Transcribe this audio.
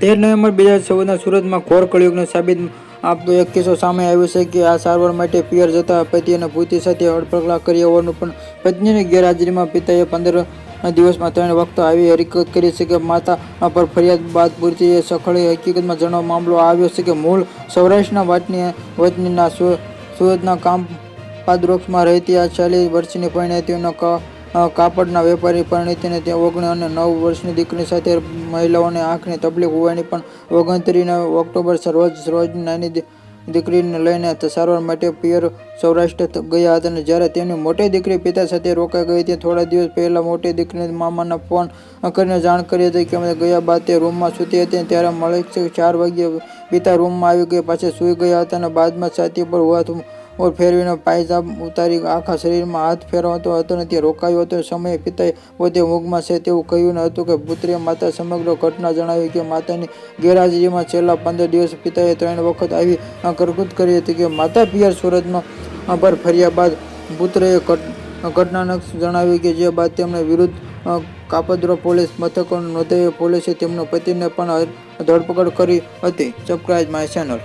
તેર નવેમ્બર બે હજાર ચૌદના સુરતમાં ઘોર કળિયુગને સાબિત આપતો એક કિસ્સો સામે આવ્યો છે કે આ સારવાર માટે પિયર જતા પતિ અને પુત્રી સાથે હડપકલા કરી હોવાનું પણ પત્નીની ગેરહાજરીમાં પિતાએ પંદર દિવસમાં ત્રણ વખત આવી હરકત કરી છે કે માતા પર ફરિયાદ બાદ પૂરતી સખળી હકીકતમાં જણાવ મામલો આવ્યો છે કે મૂળ સૌરાષ્ટ્રના વાટની વતનીના સુરતના કામ પાદરોક્ષમાં રહેતી આ ચાલીસ વર્ષની પરિણીતિઓનો કાપડના વેપારી પરિણીતીને ત્યાં ઓગણી અને નવ વર્ષની દીકરી સાથે મહિલાઓને આંખની તકલીફ હોવાની પણ ઓગણત્રીસ ઓક્ટોબર રોજ રોજ નાની દીકરીને લઈને સારવાર માટે પિયર સૌરાષ્ટ્ર ગયા હતા અને જ્યારે તેમની મોટી દીકરી પિતા સાથે રોકાઈ ગઈ હતી, થોડા દિવસ પહેલાં મોટી દીકરીને મામાના ફોન કરીને જાણ કરી હતી કે અમે ગયા બાદ તે રૂમમાં સૂતી હતી ત્યારે મળે ચાર વાગ્યે પિતા રૂમમાં આવી ગયા, પાછા સૂઈ ગયા હતા અને બાદમાં છાતી પર હાથ ઓર ફેરવીને પાયજાબ ઉતારી આખા શરીરમાં હાથ ફેરવતો હતો ને તે રોકાયો હતો. સમયે પિતાએ પોતે ઊંઘમાં છે તેવું કહ્યું ન હતું કે પુત્રીએ માતા સમગ્ર ઘટના જણાવી કે માતાની ગેરહાજરીમાં છેલ્લા પંદર દિવસ પિતાએ ત્રણ વખત આવી કરકૂત કરી હતી કે માતા પિયર સુરતમાં પર ફર્યા બાદ પુત્રએ ઘટનાનક ઘટનાને જણાવ્યું કે જે બાદ તેમણે વિરુદ્ધ કાપદ્રો પોલીસ મથકો નોંધાવી પોલીસે તેમના પતિને પણ ધરપકડ કરી હતી. Subscribe my channel.